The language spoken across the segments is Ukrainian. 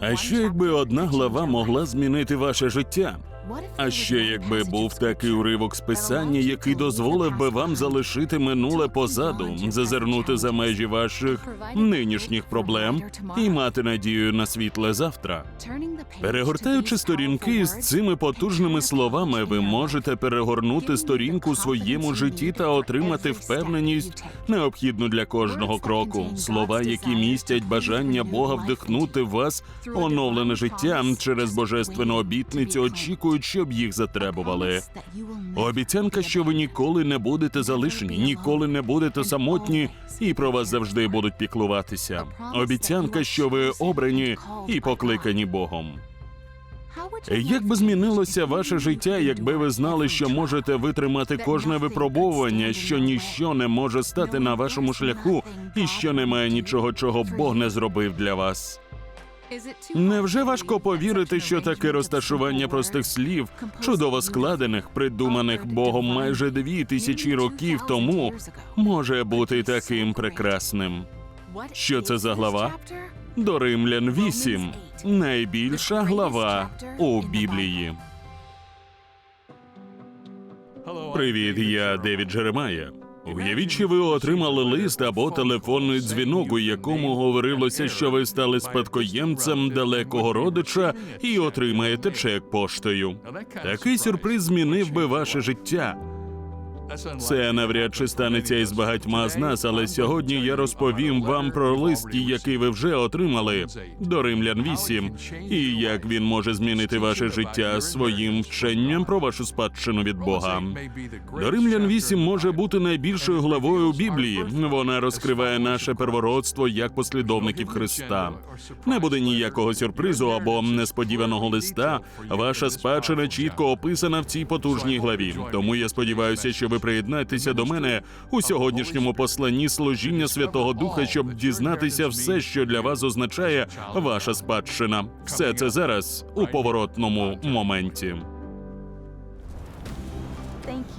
А що якби одна глава могла змінити ваше життя? А ще якби був такий уривок з писання, який дозволив би вам залишити минуле позаду, зазирнути за межі ваших нинішніх проблем і мати надію на світле завтра. Перегортаючи сторінки з цими потужними словами, ви можете перегорнути сторінку своєму житті та отримати впевненість, необхідну для кожного кроку. Слова, які містять бажання Бога вдихнути в вас оновлене життя через божественну обітницю, очікують, щоб їх затребували. Обіцянка, що ви ніколи не будете залишені, ніколи не будете самотні, і про вас завжди будуть піклуватися. Обіцянка, що ви обрані і покликані Богом. Як би змінилося ваше життя, якби ви знали, що можете витримати кожне випробовування, що ніщо не може стати на вашому шляху, і що немає нічого, чого Бог не зробив для вас? Невже важко повірити, що таке розташування простих слів, чудово складених, придуманих Богом майже дві тисячі років тому, може бути таким прекрасним? Що це за глава? До Римлян 8. найбільша глава у Біблії. Привіт, я Девід Джеремая. Уявіть, що ви отримали лист або телефонний дзвінок, у якому говорилося, що ви стали спадкоємцем далекого родича і отримаєте чек поштою. Такий сюрприз змінив би ваше життя. Це навряд чи станеться із багатьма з нас, але сьогодні я розповім вам про лист, який ви вже отримали до Римлян 8, і як він може змінити ваше життя своїм вченням про вашу спадщину від Бога. До Римлян 8 може бути найбільшою главою Біблії. Вона розкриває наше первородство як послідовників Христа. Не буде ніякого сюрпризу або несподіваного листа. Ваша спадщина чітко описана в цій потужній главі. Тому я сподіваюся, що ви приєднаєтеся до мене у сьогоднішньому посланні служіння Святого Духа, щоб дізнатися все, що для вас означає ваша спадщина. Все це зараз у поворотному моменті.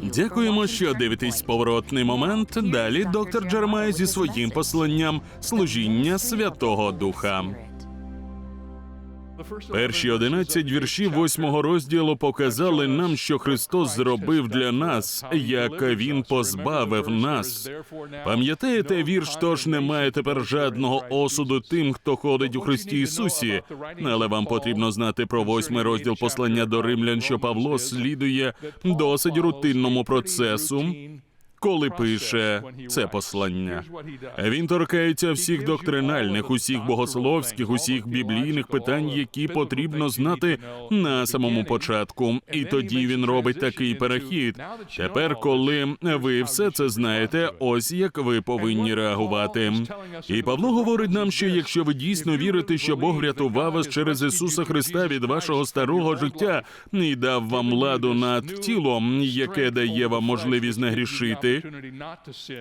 Дякуємо, що дивитесь поворотний момент. Далі доктор Джермай зі своїм посланням служіння Святого Духа. Перші 11 віршів восьмого розділу показали нам, що Христос зробив для нас, як Він позбавив нас. Пам'ятаєте вірш, тож немає тепер жадного осуду тим, хто ходить у Христі Ісусі. Але вам потрібно знати про восьмий розділ послання до римлян, що Павло слідує досить рутинному процесу. Коли пише це послання, він торкається всіх доктринальних, усіх богословських, усіх біблійних питань, які потрібно знати на самому початку. І тоді він робить такий перехід. Тепер, коли ви все це знаєте, ось як ви повинні реагувати. І Павло говорить нам, що якщо ви дійсно вірите, що Бог врятував вас через Ісуса Христа від вашого старого життя і дав вам ладу над тілом, яке дає вам можливість не грішити.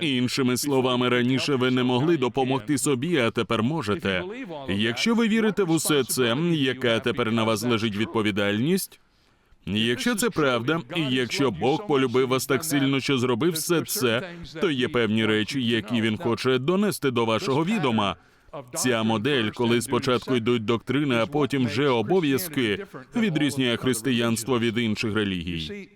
Іншими словами, раніше ви не могли допомогти собі, а тепер можете. Якщо ви вірите в усе це, яка тепер на вас лежить відповідальність? Якщо це правда, і якщо Бог полюбив вас так сильно, що зробив все це, то є певні речі, які він хоче донести до вашого відома. Ця модель, коли спочатку йдуть доктрини, а потім вже обов'язки, відрізняє християнство від інших релігій.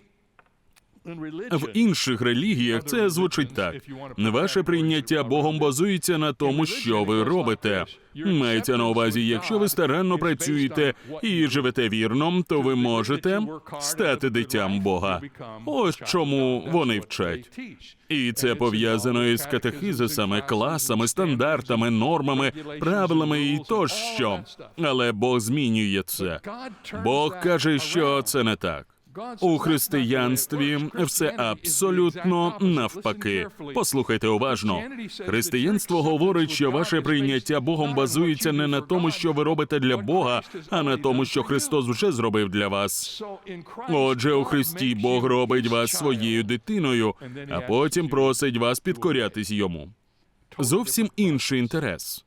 В інших релігіях це звучить так: ваше прийняття Богом базується на тому, що ви робите. Мається на увазі, якщо ви старанно працюєте і живете вірно, то ви можете стати дитям Бога. Ось чому вони вчать. І це пов'язано із катехизисами, класами, стандартами, нормами, правилами і тощо. Але Бог змінює це. Бог каже, що це не так. У християнстві все абсолютно навпаки. Послухайте уважно. Християнство говорить, що ваше прийняття Богом базується не на тому, що ви робите для Бога, а на тому, що Христос вже зробив для вас. Отже, у Христі Бог робить вас своєю дитиною, а потім просить вас підкорятись йому. Зовсім інший інтерес.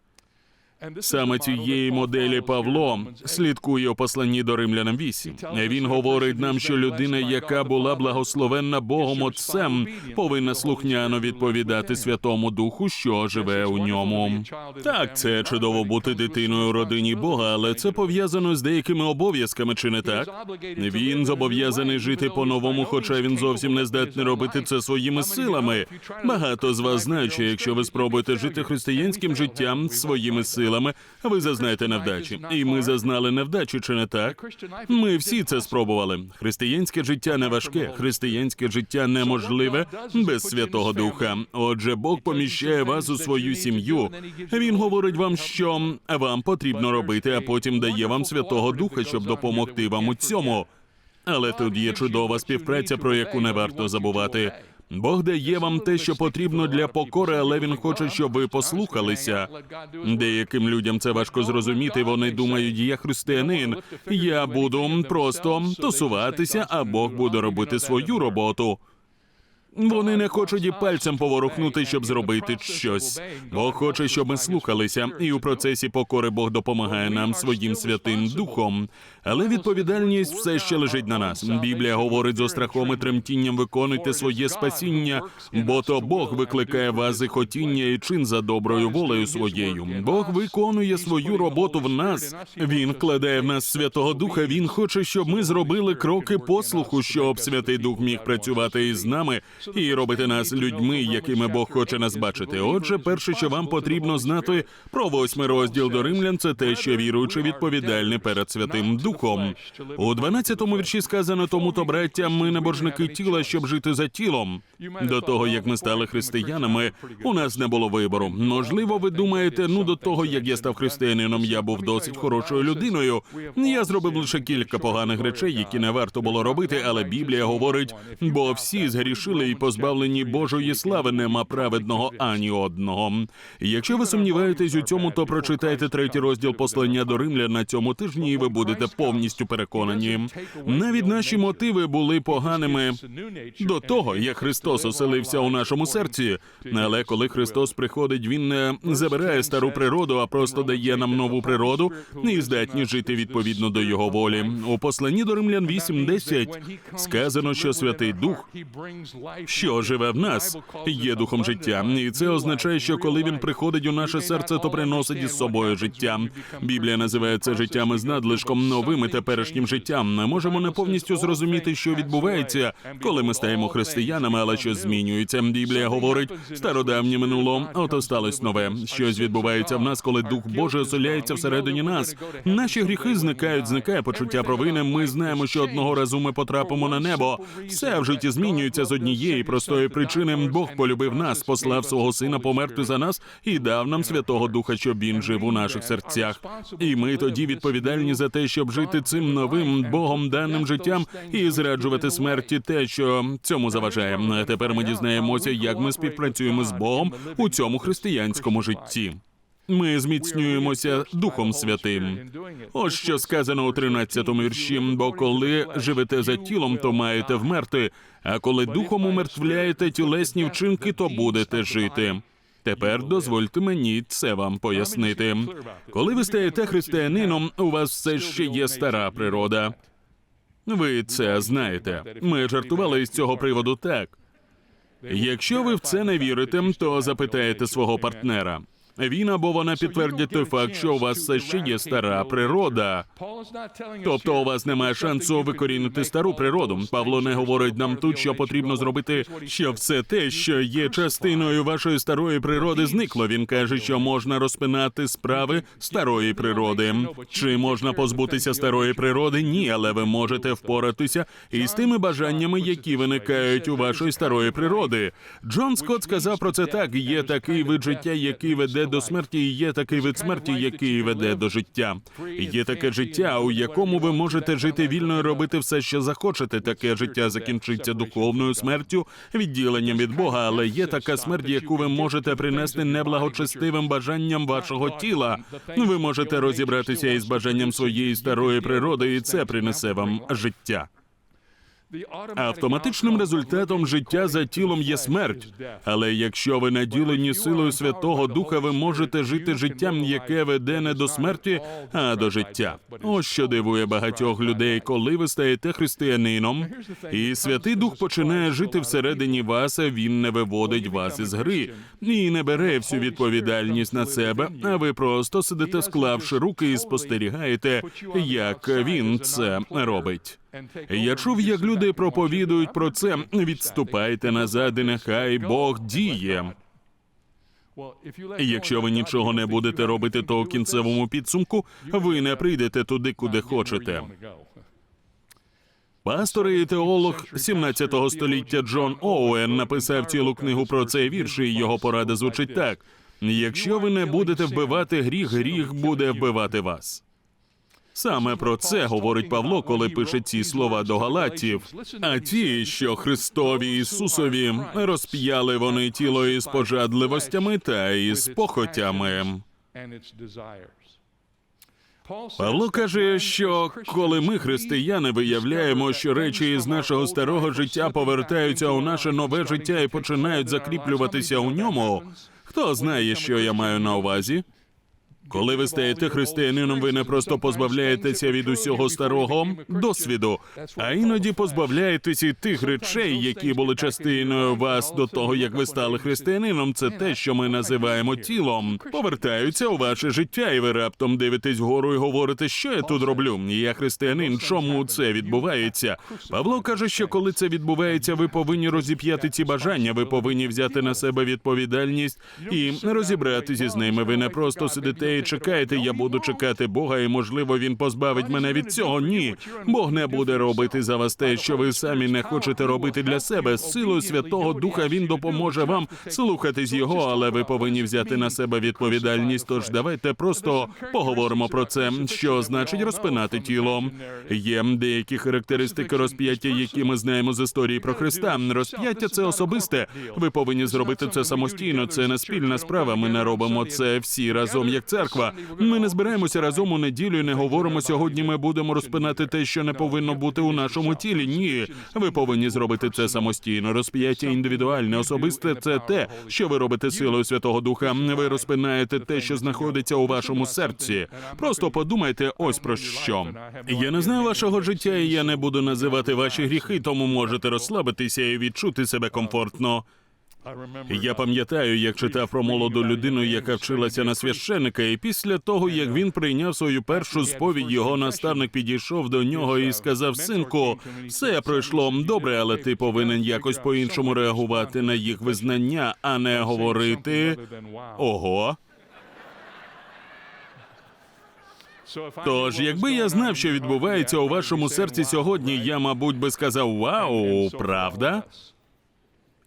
Саме цієї моделі Павло слідкує у посланні до римлянам 8. Він говорить нам, що людина, яка була благословенна Богом Отцем, повинна слухняно відповідати Святому Духу, що живе у ньому. Так, це чудово бути дитиною у родині Бога, але це пов'язано з деякими обов'язками, чи не так? Він зобов'язаний жити по-новому, хоча він зовсім не здатний робити це своїми силами. Багато з вас знають, що якщо ви спробуєте жити християнським життям своїми силами, ви зазнаєте невдачі. І ми зазнали невдачі, чи не так? Ми всі це спробували. Християнське життя не важке, християнське життя неможливе без Святого Духа. Отже, Бог поміщає вас у свою сім'ю. Він говорить вам, що вам потрібно робити, а потім дає вам Святого Духа, щоб допомогти вам у цьому. Але тут є чудова співпраця, про яку не варто забувати. Бог дає вам те, що потрібно для покори, але він хоче, щоб ви послухалися. Деяким людям це важко зрозуміти. Вони думають, я християнин, я буду просто тусуватися, а Бог буде робити свою роботу. Вони не хочуть і пальцем поворухнути, щоб зробити щось. Бог хоче, щоб ми слухалися, і у процесі покори Бог допомагає нам своїм святим духом. Але відповідальність все ще лежить на нас. Біблія говорить зо страхом і тремтінням виконуйте своє спасіння, бо то Бог викликає вас і хотіння і чин за доброю волею своєю. Бог виконує свою роботу в нас. Він кладає в нас Святого Духа. Він хоче, щоб ми зробили кроки послуху, щоб Святий Дух міг працювати із нами і робити нас людьми, якими Бог хоче нас бачити. Отже, перше, що вам потрібно знати про восьмий розділ до римлян, це те, що віруючи відповідальний перед Святим Духом. У 12-му вірші сказано тому, то браття, ми не боржники тіла, щоб жити за тілом. До того як ми стали християнами, у нас не було вибору. Можливо, ви думаєте, ну до того як я став християнином, я був досить хорошою людиною. Я зробив лише кілька поганих речей, які не варто було робити, але Біблія говорить, бо всі згрішили і позбавлені Божої слави, нема праведного ані одного. Якщо ви сумніваєтесь у цьому, то прочитайте третій розділ послання до Римлян на цьому тижні, і ви будете повністю переконані. Навіть наші мотиви були поганими до того, як Христос оселився у нашому серці. Але коли Христос приходить, він не забирає стару природу, а просто дає нам нову природу і здатні жити відповідно до його волі. У посланні до Римлян 8.10 сказано, що Святий Дух що живе в нас, є духом життя, і це означає, що коли він приходить у наше серце, то приносить із собою життя. Біблія називає це життям із надлишком новим і теперішнім життям. Ми можемо не повністю зрозуміти, що відбувається, коли ми стаємо християнами, але щось змінюється. Біблія говорить стародавнє минуло, ото сталося нове. Щось відбувається в нас, коли Дух Божий оселяється всередині нас. Наші гріхи зникають, зникає почуття провини. Ми знаємо, що одного разу ми потрапимо на небо. Все в житті змінюється з однієї простої причини. Бог полюбив нас, послав свого сина померти за нас і дав нам Святого Духа, щоб він жив у наших серцях. І ми тоді відповідальні за те, щоб жити цим новим Богом даним життям і зраджувати смерті те, що цьому заважає. Тепер ми дізнаємося, як ми співпрацюємо з Богом у цьому християнському житті. Ми зміцнюємося Духом Святим. Ось що сказано у 13-му вірші. Бо коли живете за тілом, то маєте вмерти. А коли духом умертвляєте тілесні вчинки, то будете жити. Тепер дозвольте мені це вам пояснити. Коли ви стаєте християнином, у вас все ще є стара природа. Ви це знаєте. Ми жартували із цього приводу так. Якщо ви в це не вірите, то запитаєте свого партнера. Він або вона підтвердять той факт, що у вас все ще є стара природа. Тобто у вас немає шансу викорінити стару природу. Павло не говорить нам тут, що потрібно зробити, щоб все те, що є частиною вашої старої природи, зникло. Він каже, що можна розпинати справи старої природи. Чи можна позбутися старої природи? Ні, але ви можете впоратися із тими бажаннями, які виникають у вашої старої природи. Джон Скотт сказав про це так: є такий вид життя, який веде до смерті, і є такий вид смерті, який веде до життя. Є таке життя, у якому ви можете жити вільно і робити все, що захочете. Таке життя закінчиться духовною смертю, відділенням від Бога. Але є така смерть, яку ви можете принести неблагочестивим бажанням вашого тіла. Ви можете розібратися із бажанням своєї старої природи, і це принесе вам життя. Автоматичним результатом життя за тілом є смерть. Але якщо ви наділені силою Святого Духа, ви можете жити життям, яке веде не до смерті, а до життя. Ось що дивує багатьох людей, коли ви стаєте християнином, і Святий Дух починає жити всередині вас, а він не виводить вас із гри і не бере всю відповідальність на себе. А ви просто сидите, склавши руки і спостерігаєте, як він це робить. Я чув, як люди проповідують про це. Відступайте назад, і нехай Бог діє. Якщо ви нічого не будете робити, то у кінцевому підсумку ви не прийдете туди, куди хочете. Пастор і теолог 17 століття Джон Оуен написав цілу книгу про цей вірш, і його порада звучить так: якщо ви не будете вбивати гріх, гріх буде вбивати вас. Саме про це говорить Павло, коли пише ці слова до Галатів. А ті, що Христові Ісусові розп'яли вони тіло із пожадливостями та із похотями. Павло каже, що коли ми, християни, виявляємо, що речі із нашого старого життя повертаються у наше нове життя і починають закріплюватися у ньому, хто знає, що я маю на увазі? Коли ви стаєте християнином, ви не просто позбавляєтеся від усього старого досвіду, а іноді позбавляєтесь і тих речей, які були частиною вас до того, як ви стали християнином. Це те, що ми називаємо тілом. Повертаються у ваше життя, і ви раптом дивитесь вгору і говорите, що я тут роблю. Я християнин. Чому це відбувається? Павло каже, що коли це відбувається, ви повинні розіп'яти ці бажання. Ви повинні взяти на себе відповідальність і розібратися з ними. Ви не просто сидите і чекаєте, я буду чекати Бога, і можливо він позбавить мене від цього. Ні, Бог не буде робити за вас те, що ви самі не хочете робити для себе. З силою Святого Духа він допоможе вам слухатись його, але ви повинні взяти на себе відповідальність. Тож давайте просто поговоримо про це, що значить розпинати тіло. Є деякі характеристики розп'яття, які ми знаємо з історії про Христа. Розп'яття це особисте. Ви повинні зробити це самостійно. Це не спільна справа. Ми не робимо це всі разом, як церква. Ми не збираємося разом у неділю і не говоримо сьогодні. Ми будемо розпинати те, що не повинно бути у нашому тілі. Ні, ви повинні зробити це самостійно. Розп'яття індивідуальне, особисте це те, що ви робите силою Святого Духа. Ви розпинаєте те, що знаходиться у вашому серці. Просто подумайте, ось про що. Я не знаю вашого життя, і я не буду називати ваші гріхи, тому можете розслабитися і відчути себе комфортно. Я пам'ятаю, як читав про молоду людину, яка вчилася на священика, і після того, як він прийняв свою першу сповідь, його наставник підійшов до нього і сказав: Синку, все пройшло добре, але ти повинен якось по-іншому реагувати на їх визнання, а не говорити ого. Тож, якби я знав, що відбувається у вашому серці сьогодні, я, мабуть, би сказав Вау, правда?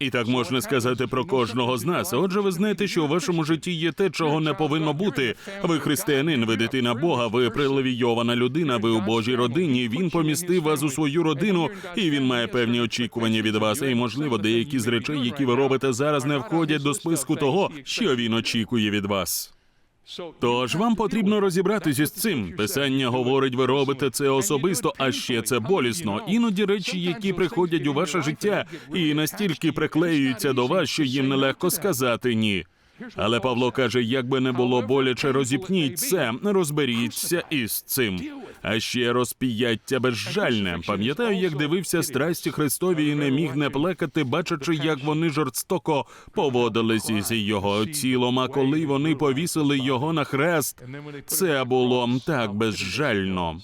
І так можна сказати про кожного з нас. Отже, ви знаєте, що у вашому житті є те, чого не повинно бути. Ви християнин, ви дитина Бога, ви прилевійована людина, ви у Божій родині. Він помістив вас у свою родину, і він має певні очікування від вас. І можливо, деякі з речей, які ви робите зараз, не входять до списку того, що він очікує від вас. Тож вам потрібно розібратися з цим. Писання говорить, ви робите це особисто, а ще це болісно. Іноді речі, які приходять у ваше життя, і настільки приклеюються до вас, що їм нелегко сказати ні. Але Павло каже: як би не було боляче, розіпніть це, розберіться із цим. А ще розпіяття безжальне. Пам'ятаю, як дивився страсті Христові і не міг не плекати, бачачи, як вони жорстоко поводились із його тілом. А коли вони повісили його на хрест, це було так безжально.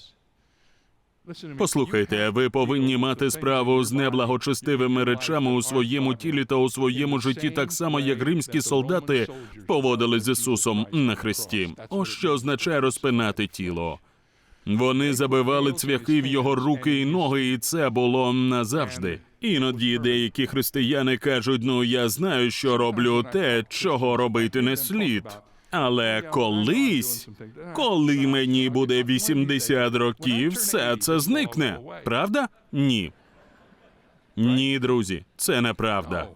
Послухайте, ви повинні мати справу з неблагочестивими речами у своєму тілі та у своєму житті, так само як римські солдати поводили з Ісусом на хресті. Ось що означає розпинати тіло. Вони забивали цвяхи в його руки і ноги, і це було назавжди. Іноді деякі християни кажуть: ну я знаю, що роблю те, чого робити не слід. Але колись, коли мені буде 80 років, все це зникне. Правда? Ні. Ні, друзі, це неправда.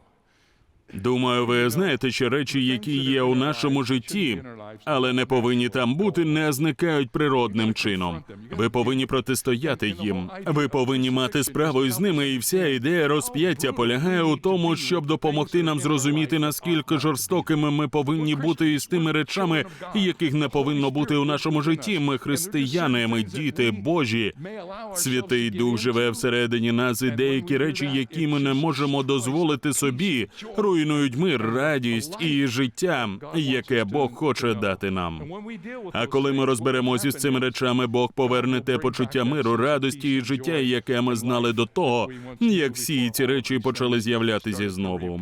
Думаю, ви знаєте, що речі, які є у нашому житті, але не повинні там бути, не зникають природним чином. Ви повинні протистояти їм. Ви повинні мати справу із ними, і вся ідея розп'яття полягає у тому, щоб допомогти нам зрозуміти, наскільки жорстокими ми повинні бути із тими речами, яких не повинно бути у нашому житті. Ми християни, ми діти Божі. Святий Дух живе всередині нас, і деякі речі, які ми не можемо дозволити собі, руйнують мир, радість і життя, яке Бог хоче дати нам. А коли ми розберемося з цими речами, Бог поверне те почуття миру, радості і життя, яке ми знали до того, як всі ці речі почали з'являтися знову.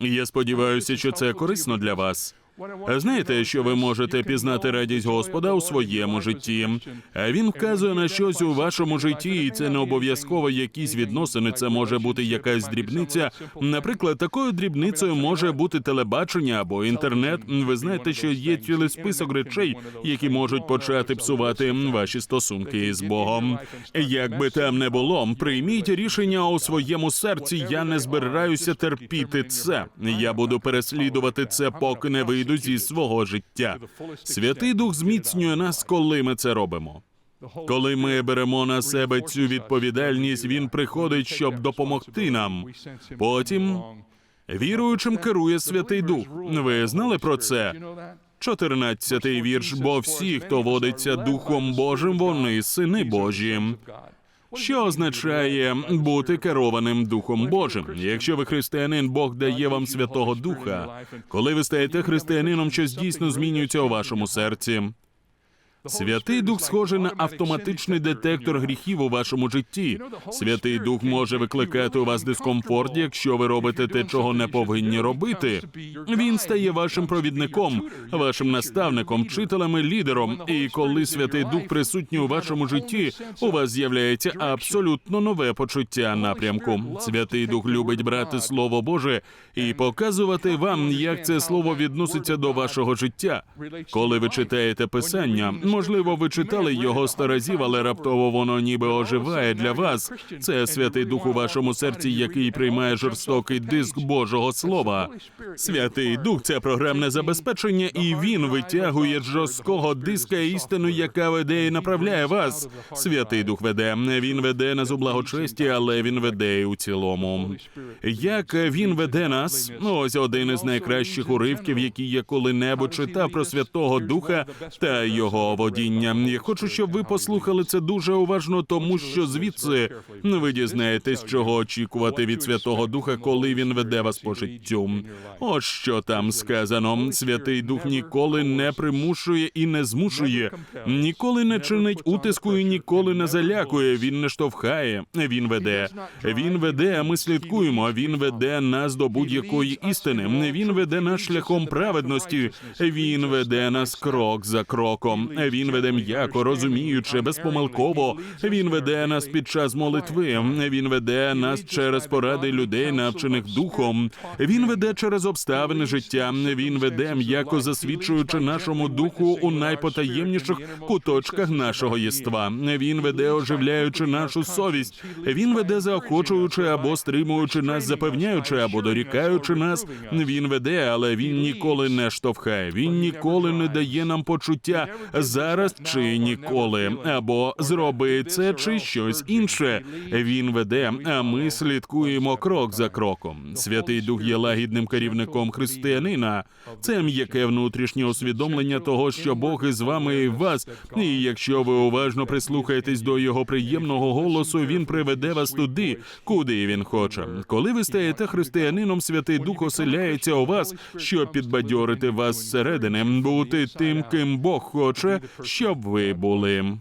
Я сподіваюся, що це корисно для вас. Знаєте, що ви можете пізнати радість Господа у своєму житті. Він вказує на щось у вашому житті, і це не обов'язково якісь відносини. Це може бути якась дрібниця. Наприклад, такою дрібницею може бути телебачення або інтернет. Ви знаєте, що є цілий список речей, які можуть почати псувати ваші стосунки з Богом. Як би там не було, прийміть рішення у своєму серці. Я не збираюся терпіти це. Я буду переслідувати це, поки не вийду зі свого життя. Святий Дух зміцнює нас, коли ми це робимо. Коли ми беремо на себе цю відповідальність, він приходить, щоб допомогти нам. Потім віруючим керує Святий Дух. Ви знали про це? 14-й вірш. Бо всі, хто водиться Духом Божим, вони сини Божі. Що означає бути керованим Духом Божим? Якщо ви християнин, Бог дає вам Святого Духа. Коли ви стаєте християнином, щось дійсно змінюється у вашому серці. Святий Дух схожий на автоматичний детектор гріхів у вашому житті. Святий Дух може викликати у вас дискомфорт, якщо ви робите те, чого не повинні робити. Він стає вашим провідником, вашим наставником, вчителем і лідером. І коли Святий Дух присутній у вашому житті, у вас з'являється абсолютно нове почуття напрямку. Святий Дух любить брати Слово Боже і показувати вам, як це слово відноситься до вашого життя. Коли ви читаєте писання, можливо, ви читали його сто разів, але раптово воно ніби оживає для вас. Це святий дух у вашому серці, який приймає жорстокий диск Божого Слова. Святий Дух це програмне забезпечення, і він витягує з жорсткого диска істину, яка веде і направляє вас. Святий Дух веде. Він веде нас у благочесті, але він веде і у цілому. Як він веде нас? Ось один із найкращих уривків, які я коли-небудь читав про Святого Духа та його водіння. Я хочу, щоб ви послухали це дуже уважно, тому що звідси ви дізнаєтесь, чого очікувати від Святого Духа, коли він веде вас по життю. От що там сказано: Святий Дух ніколи не примушує і не змушує, ніколи не чинить утиску і ніколи не залякує. Він не штовхає, він веде. Він веде, а ми слідкуємо. Він веде нас до будь-якої істини. Він веде нас шляхом праведності. Він веде нас крок за кроком. Він веде м'яко, розуміючи, безпомилково. Він веде нас під час молитви. Він веде нас через поради людей, навчених духом. Він веде через обставини життя. Він веде м'яко засвідчуючи нашому духу у найпотаємніших куточках нашого єства. Він веде, оживляючи нашу совість. Він веде, заохочуючи або стримуючи нас, запевняючи або дорікаючи нас. Він веде, але він ніколи не штовхає. Він ніколи не дає нам почуття зараз чи ніколи, або зроби це чи щось інше. Він веде, а ми слідкуємо крок за кроком. Святий Дух є лагідним керівником християнина. Це м'яке внутрішнє усвідомлення того, що Бог із вами і вас. І якщо ви уважно прислухаєтесь до його приємного голосу, він приведе вас туди, куди він хоче. Коли ви стаєте християнином, святий Дух оселяється у вас, щоб підбадьорити вас зсередини, бути тим, ким Бог хоче, щоб ви були.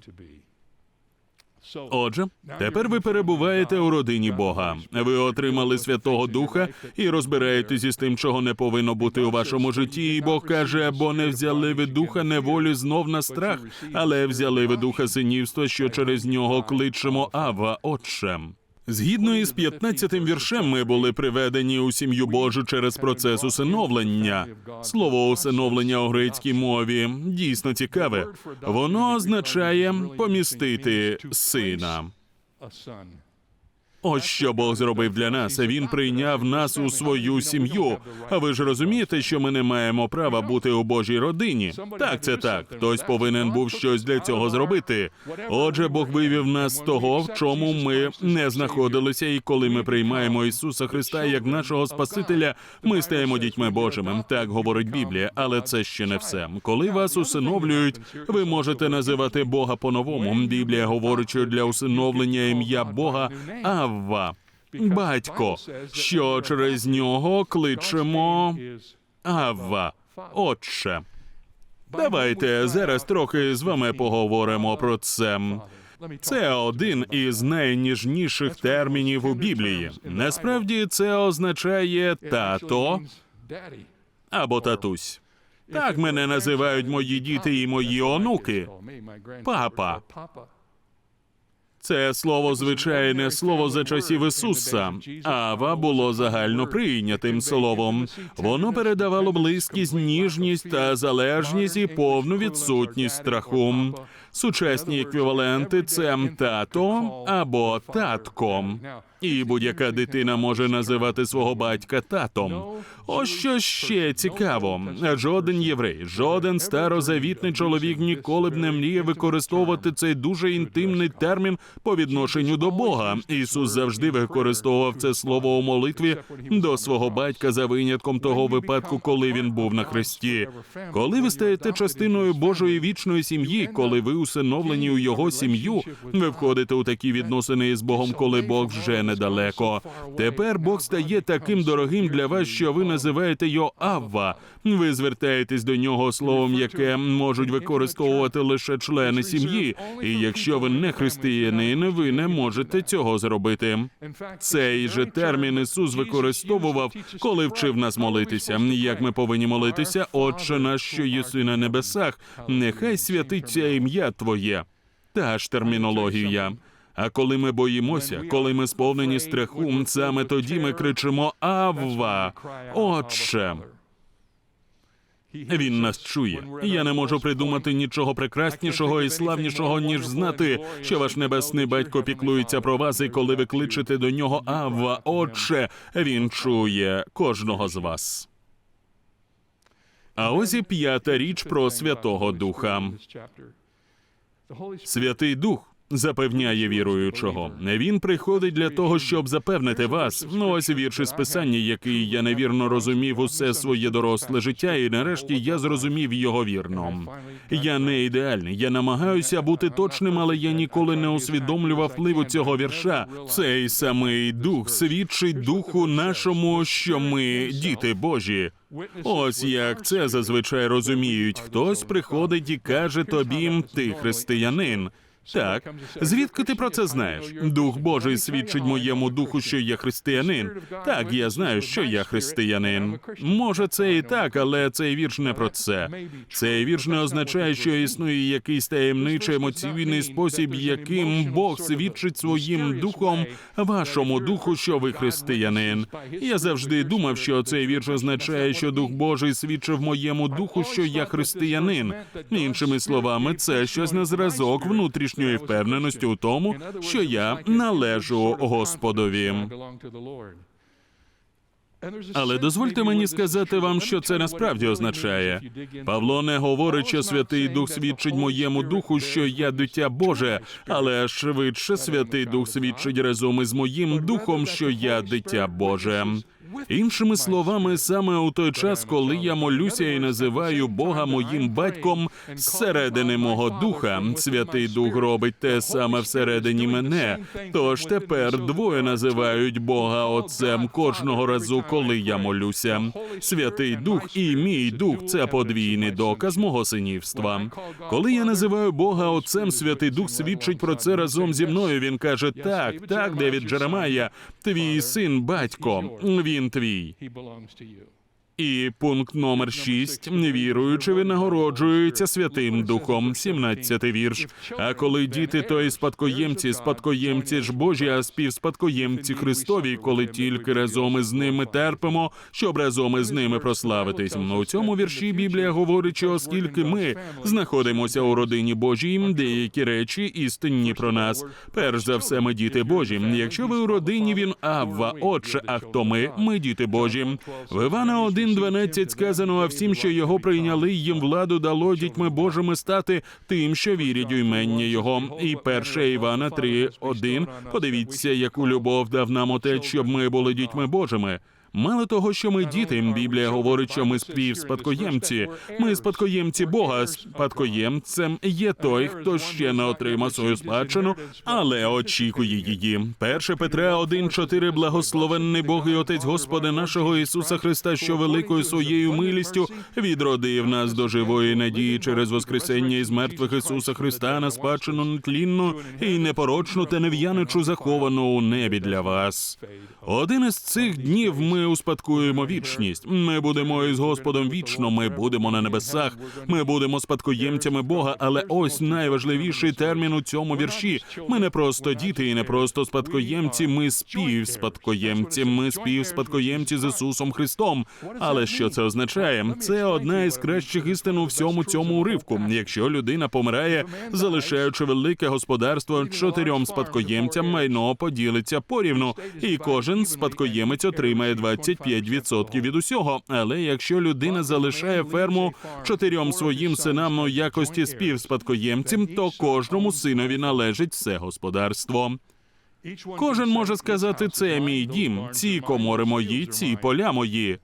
Отже, тепер ви перебуваєте у родині Бога. Ви отримали Святого Духа і розбираєтесь із тим, чого не повинно бути у вашому житті. І Бог каже: бо не взяли ви духа неволі знов на страх, але взяли ви духа синівства, що через нього кличемо Ава, Отчем. Згідно із 15-тим віршем, ми були приведені у сім'ю Божу через процес усиновлення. Слово усиновлення у грецькій мові дійсно цікаве. Воно означає помістити сина. Ось що Бог зробив для нас. Він прийняв нас у свою сім'ю. А ви ж розумієте, що ми не маємо права бути у Божій родині? Так, це так. Хтось повинен був щось для цього зробити. Отже, Бог вивів нас з того, в чому ми не знаходилися, і коли ми приймаємо Ісуса Христа як нашого Спасителя, ми стаємо дітьми Божими. Так говорить Біблія, але це ще не все. Коли вас усиновлюють, ви можете називати Бога по-новому. Біблія говорить, що для усиновлення ім'я Бога Авва, батько, що через нього кличемо Авва, Отче. Давайте зараз трохи з вами поговоримо про це. Це один із найніжніших термінів у Біблії. Насправді це означає тато або татусь. Так мене називають мої діти і мої онуки. Папа. Це слово звичайне слово за часів Ісуса. Ава було загально прийнятим словом. Воно передавало близькість, ніжність та залежність і повну відсутність страху. Сучасні еквіваленти це тато або татко. І будь-яка дитина може називати свого батька татом. Ось що ще цікаво. Жоден єврей, жоден старозавітний чоловік ніколи б не мріє використовувати цей дуже інтимний термін по відношенню до Бога. Ісус завжди використовував це слово у молитві до свого батька за винятком того випадку, коли він був на хресті. Коли ви стаєте частиною Божої вічної сім'ї, коли ви усиновлені у його сім'ю, ви входите у такі відносини із Богом, коли Бог вже недалеко. Тепер Бог стає таким дорогим для вас, що ви називаєте його Авва. Ви звертаєтесь до нього словом, яке можуть використовувати лише члени сім'ї. І якщо ви не християнин, ви не можете цього зробити. Цей же термін Ісус використовував, коли вчив нас молитися. Як ми повинні молитися, Отче наш, що єси на небесах, нехай святиться ім'я Твоє. Та ж термінологія. А коли ми боїмося, коли ми сповнені страху, саме тоді ми кричимо Авва, Отче. Він нас чує. Я не можу придумати нічого прекраснішого і славнішого, ніж знати, що ваш небесний батько піклується про вас, і коли ви кличете до нього Авва, Отче, він чує кожного з вас. А ось і п'ята річ про Святого Духа. Святий Дух запевняє віруючого. Він приходить для того, щоб запевнити вас. Ну ось вірш із писання, який я невірно розумів усе своє доросле життя, і нарешті я зрозумів його вірно. Я не ідеальний. Я намагаюся бути точним, але я ніколи не усвідомлював впливу цього вірша. Цей самий дух свідчить духу нашому, що ми діти Божі. Ось як це зазвичай розуміють. Хтось приходить і каже тобі, ти християнин. Так, звідки ти про це знаєш? Дух Божий свідчить моєму духу, що я християнин. Так, я знаю, що я християнин. Може, це і так, але цей вірш не про це. Цей вірш не означає, що існує якийсь таємничий емоційний спосіб, яким Бог свідчить своїм духом вашому духу, що ви християнин. Я завжди думав, що цей вірш означає, що Дух Божий свідчив моєму духу, що я християнин. Іншими словами, це щось на зразок внутрішньої впевненості у тому, що я належу Господові. Але дозвольте мені сказати вам, що це насправді означає. Павло не говорить, що Святий Дух свідчить моєму духу, що я дитя Боже, але швидше Святий Дух свідчить разом із моїм духом, що я дитя Боже. Іншими словами, саме у той час, коли я молюся і називаю Бога моїм батьком зсередини мого духа, Святий Дух робить те саме всередині мене. Тож тепер двоє називають Бога Отцем кожного разу, коли я молюся. Святий Дух і мій дух це подвійний доказ мого синівства. Коли я називаю Бога Отцем, Святий Дух свідчить про це разом зі мною. Він каже: Так, так, Девід Джеремая, твій син, батько, він твій. І пункт номер 6. Віруючи, винагороджується Святим Духом, 17 вірш. А коли діти, то і спадкоємці, спадкоємці ж Божі, а співспадкоємці Христові, коли тільки разом із ними терпимо, щоб разом із ними прославитись. У цьому вірші Біблія говорить, що оскільки ми знаходимося у родині Божій, деякі речі істинні про нас. Перш за все, ми діти Божі. Якщо ви у родині, він Авва, Отче, а хто ми? Ми діти Божі. В Івана 1.12 сказано, а всім, що його прийняли, їм владу дало дітьми Божими стати тим, що вірять у імення Його. І 1 Івана 3.1. Подивіться, яку любов дав нам отець, щоб ми були дітьми Божими. Мало того, що ми діти, Біблія говорить, що ми співспадкоємці. Ми спадкоємці Бога. Спадкоємцем є той, хто ще не отримав свою спадщину, але очікує її. Перше Петра 1.4 Благословенний Бог і Отець Господа нашого Ісуса Христа, що великою своєю милістю відродив нас до живої надії через Воскресення із мертвих Ісуса Христа на спадщину нетлінну і непорочну та нев'яничу заховану у небі для вас. Один із цих днів ми успадкуємо вічність. Ми будемо із Господом вічно. Ми будемо на небесах. Ми будемо спадкоємцями Бога. Але ось найважливіший термін у цьому вірші. Ми не просто діти і не просто спадкоємці. Ми співспадкоємці. Ми співспадкоємці з Ісусом Христом. Але що це означає? Це одна із кращих істин у всьому цьому уривку. Якщо людина помирає, залишаючи велике господарство чотирьом спадкоємцям, майно поділиться порівну, і кожен спадкоємець отримає 25% від усього. Але якщо людина залишає ферму чотирьом своїм синам у якості співспадкоємцям, то кожному синові належить все господарство. Кожен може сказати, це мій дім, ці комори мої, ці поля мої.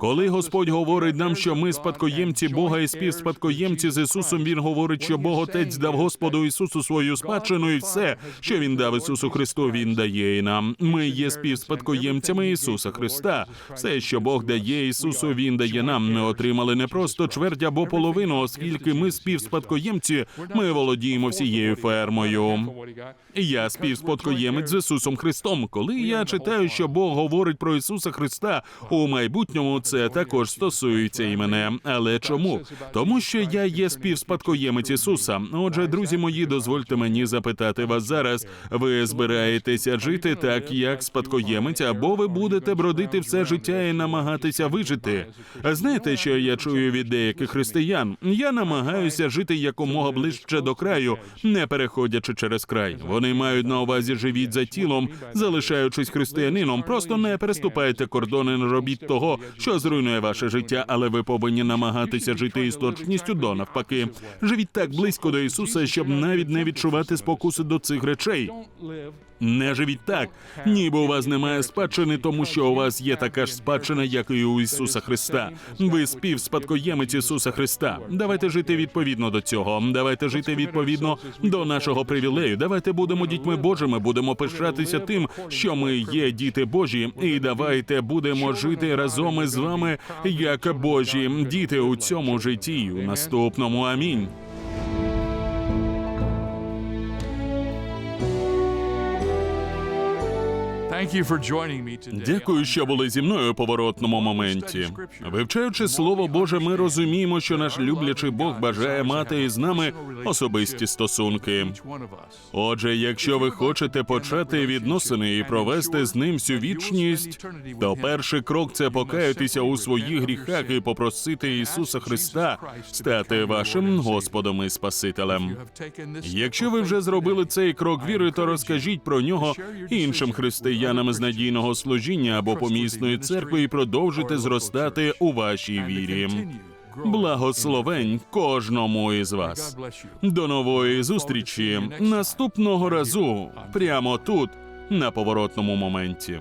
Коли Господь говорить нам, що ми спадкоємці Бога і співспадкоємці з Ісусом, Він говорить, що Бог Отець дав Господу Ісусу свою спадщину, і все, що Він дав Ісусу Христу, Він дає і нам. Ми є співспадкоємцями Ісуса Христа. Все, що Бог дає Ісусу, Він дає нам. Ми отримали не просто чверть або половину, оскільки ми співспадкоємці, ми володіємо всією фермою. Я співспадкоємець з Ісусом Христом. Коли я читаю, що Бог говорить про Ісуса Христа у майбутньому, це також стосується і мене. Але чому? Тому що я є співспадкоємець Ісуса. Отже, друзі мої, дозвольте мені запитати вас зараз. Ви збираєтеся жити так, як спадкоємець, або ви будете бродити все життя і намагатися вижити? Знаєте, що я чую від деяких християн? Я намагаюся жити якомога ближче до краю, не переходячи через край. Вони мають на увазі живіть за тілом, залишаючись християнином. Просто не переступайте кордони, не робіть того, що зруйнує ваше життя, але ви повинні намагатися жити із точністю до навпаки. Живіть так близько до Ісуса, щоб навіть не відчувати спокуси до цих речей. Не живіть так, ніби у вас немає спадщини, тому що у вас є така ж спадщина, як і у Ісуса Христа. Ви співспадкоємець Ісуса Христа. Давайте жити відповідно до цього. Давайте жити відповідно до нашого привілею. Давайте будемо дітьми Божими, будемо пишатися тим, що ми є діти Божі, і давайте будемо жити разом із вами як Божі діти у цьому житті. У наступному амінь. Дякую, що були зі мною у поворотному моменті. Вивчаючи слово Боже, ми розуміємо, що наш люблячий Бог бажає мати із нами особисті стосунки. Отже, якщо ви хочете почати відносини і провести з ним всю вічність, то перший крок це покаятися у своїх гріхах і попросити Ісуса Христа стати вашим Господом і Спасителем. Якщо ви вже зробили цей крок віри, то розкажіть про нього іншим християнам з надійного служіння або помісної церкви і продовжуйте зростати у вашій вірі. Благословень кожному із вас. До нової зустрічі наступного разу, прямо тут, на поворотному моменті.